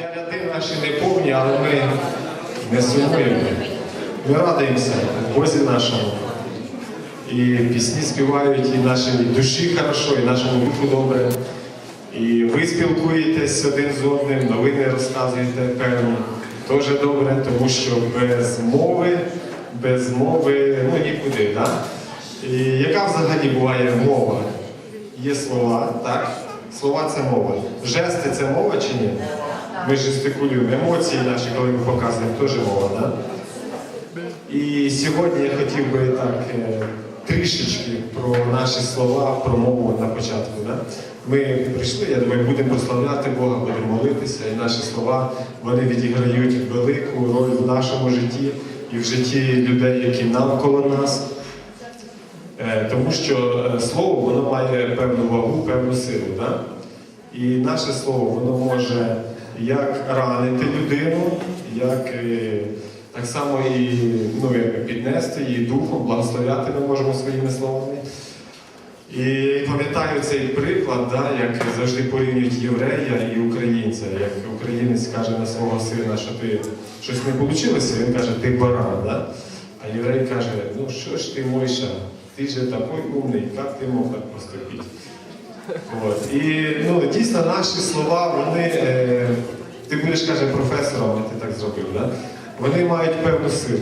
Хоча ряди наші не повні, але ми не сумуємо. Ми радуємося в Бозі нашому. І пісні співають і нашій душі хорошо, і нашому духу добре. І ви спілкуєтесь один з одним, новини розказуєте певні. Теж добре, тому що без мови, без мови ну нікуди. Да? І яка взагалі буває мова? Є слова, так? Слова це мова. Жести це мова чи ні? Ми жестикулюємо. Емоції наші, коли ми показуємо, теж мова, так? І сьогодні я хотів би так е, трішечки про наші слова, про мову на початку. Да? Ми прийшли, я думаю, будемо прославляти Бога, будемо молитися, і наші слова вони відіграють велику роль в нашому житті і в житті людей, які навколо нас. Е, Тому що е, слово воно має певну вагу, певну силу. Да? І наше слово воно може як ранити людину, як е, так само і ну, як піднести її духом, благословляти ми можемо своїми словами. І пам'ятаю цей приклад, да, як завжди порівнюють єврея і українця. Як українець каже на свого сина, що ти щось не вийшло, він каже, ти баран. Да? А єврей каже, ну що ж ти Мойша, ти же такий умний, як ти мог так поступити? От. І ну, дійсно наші слова, вони, е, ти будеш каже, професором, а ти так зробив, да? вони мають певну силу.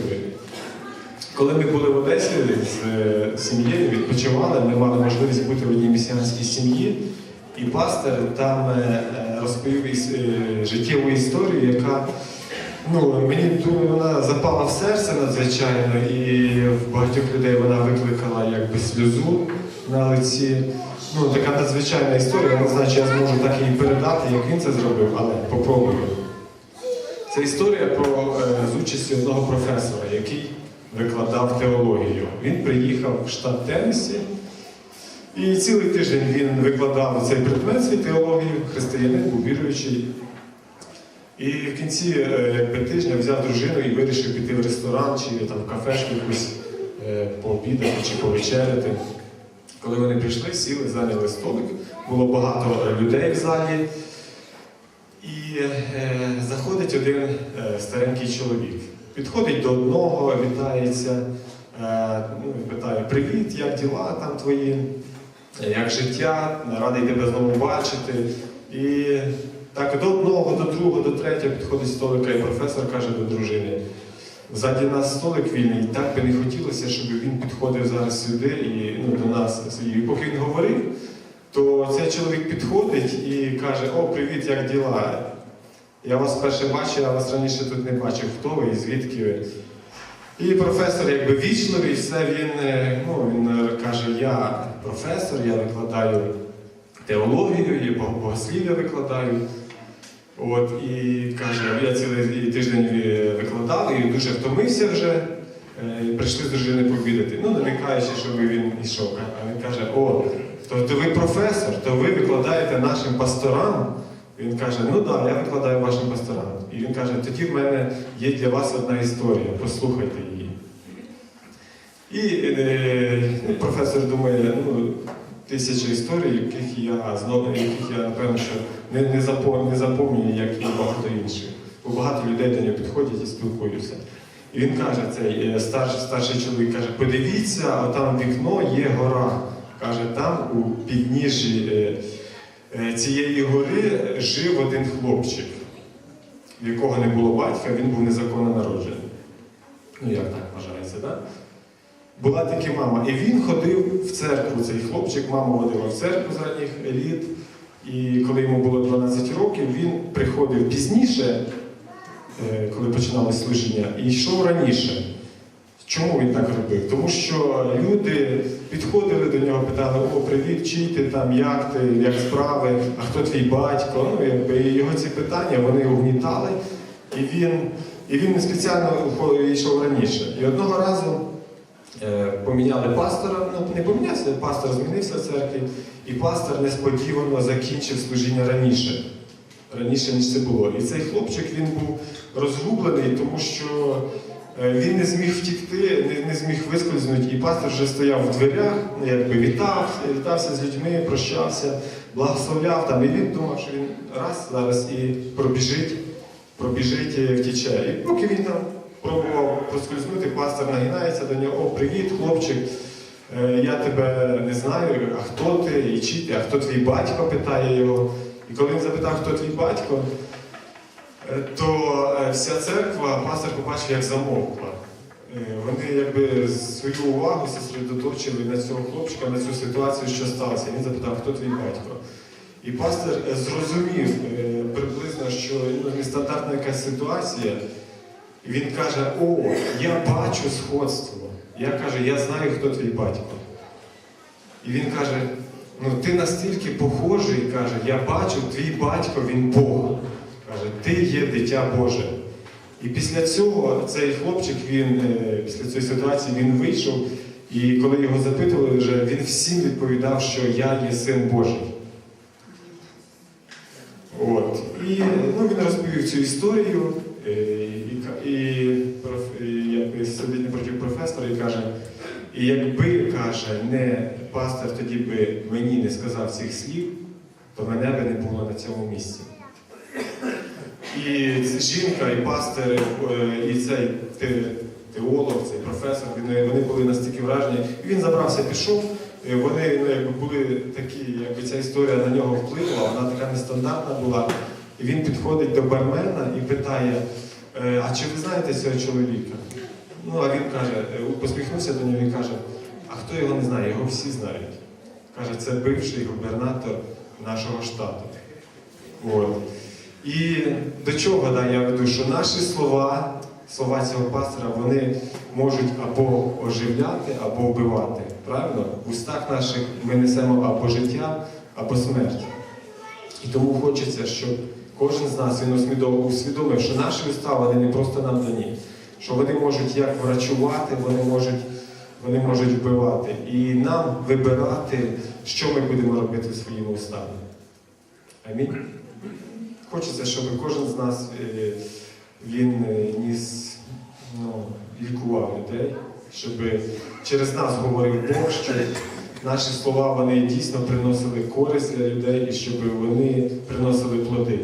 Коли ми були в Одесі з е, сім'єю, відпочивали, ми мали можливість бути в одній місіанській сім'ї, і пастор там е, е, розповів життєву історію, яка ну, мені вона запала в серце надзвичайно, і в багатьох людей вона викликала якби сльозу на лиці. Ну, така надзвичайна історія, я не знаю, чи я зможу так її передати, як він це зробив, але попробую. Це історія про е, з участі одного професора, який викладав теологію. Він приїхав в штат Теннессі, і цілий тиждень він викладав цей предмет свій теологію, християнин був віруючий. І в кінці е, якби, тижня взяв дружину і вирішив піти в ресторан чи там в кафешку якусь е, пообідати чи повечеряти. Коли вони прийшли, сіли, зайняли столик, було багато е, людей в залі. І е, заходить один е, старенький чоловік. Підходить до одного, вітається, е, ну, питає: Привіт, як діла там твої, Е, як життя, радий тебе знову бачити. І так до одного, до другого, до третього підходить столика, і професор каже до дружини. Ззаді нас столик вільний, так би не хотілося, щоб він підходив зараз сюди і ну, до нас. І поки він говорив, то цей чоловік підходить і каже: О, привіт, як діла? Я вас вперше бачив, я вас раніше тут не бачив. Хто ви і звідки ви? І професор, якби вічливий, все він, е, ну, він е, каже: Я професор, я викладаю теологію, богослів'я викладаю. От, і каже, я цілий тиждень е, викладав і дуже втомився вже. Е, Прийшли з дружиною пообідати. Ну, намікаючи, щоб він йшов. А він каже: О, то, то ви професор, то ви викладаєте нашим пасторам. Він каже, ну так, я викладаю вашим пасторам. І він каже, тоді в мене є для вас одна історія, послухайте її. І е, ну, професор думає, ну, тисяча історій, яких я знову, яких я напевно, що не, не, запом, не запомнюю, як і багато інших. Бо багато людей до нього підходять і спілкуються. І він каже, цей е, старший, старший чоловік каже, подивіться, там вікно є гора. Каже, там у підніжжі е, е, цієї гори жив один хлопчик, в якого не було батька, він був незаконно народжений. Ну, як так вважається, так? Да? Була таки мама. І він ходив в церкву, цей хлопчик, мама водила в церкву з ранніх літ. І коли йому було 12 років, він приходив пізніше, е, коли починалось служіння, і йшов раніше. Чому він так робив? Тому що люди підходили до нього, питали, о, привіт, чий ти там, як ти, як справи, а хто твій батько? Ну, якби, його ці питання вони угнітали, і він, і він спеціально йшов раніше. І одного разу поміняли пастора, ну не помінявся, пастор змінився в церкві, і пастор несподівано закінчив служіння раніше. Раніше, ніж це було. І цей хлопчик він був розгублений, тому що е, він не зміг втікти, не, не зміг вискользнути, і пастор вже стояв в дверях, ну, якби вітав, вітався з людьми, прощався, благословляв там. І він думав, що він раз зараз і пробіжить пробіжить і втіче. І поки він там пробував проскользнути, пастор нагинається до нього, о, привіт, хлопчик. Е, Я тебе не знаю, а хто ти і чи ти, а хто твій батько, питає його. І коли він запитав, хто твій батько, е, то е, вся церква, пастор побачив, як замовкла. Вони якби свою увагу зосередоточили на цього хлопчика, на цю ситуацію, що сталося. Він запитав, хто твій батько. І пастор зрозумів приблизно, що ну, нестандартна якась ситуація. Він каже: О, я бачу сходство. Я каже, я знаю, хто твій батько. І він каже: ну ти настільки похожий, каже, я бачу, твій батько він Бог. Каже, ти є дитя Боже. І після цього цей хлопчик, він е, після цієї ситуації він вийшов, і коли його запитували, вже він всім відповідав, що я є син Божий. От. І ну, він розповів цю історію, і, ка- і, і якби сидить напроти професора і каже, і якби каже, не пастор тоді би мені не сказав цих слів, то мене би не було на цьому місці. І жінка, і пастор, е, і цей теолог, цей професор, вони, вони були настільки вражені. І він забрався, пішов. Е, Вони ну, якби були такі, якби ця історія на нього вплинула, вона така нестандартна була. І він підходить до бармена і питає: «Е, а чи ви знаєте цього чоловіка? Ну, а він каже, е, посміхнувся до нього і каже, а хто його не знає, його всі знають. Каже, це бивший губернатор нашого штату. От. І до чого да, я веду, що наші слова, слова цього пастора, вони можуть або оживляти, або вбивати. Правильно? В устах наших ми несемо або життя, або смерть. І тому хочеться, щоб кожен з нас він усвідомив, що наші уста вони не просто нам дані, що вони можуть як врачувати, вони можуть, вони можуть вбивати. І нам вибирати, що ми будемо робити своїми устами. Амінь. Хочеться, щоб кожен з нас е, він е, ніс, ну, лікував людей, щоб через нас говорив Бог, щоб наші слова вони дійсно приносили користь для людей і щоб вони приносили плоди.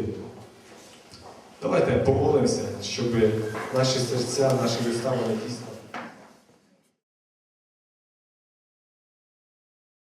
Давайте помолимося, щоб наші серця, наші вистави дійсно.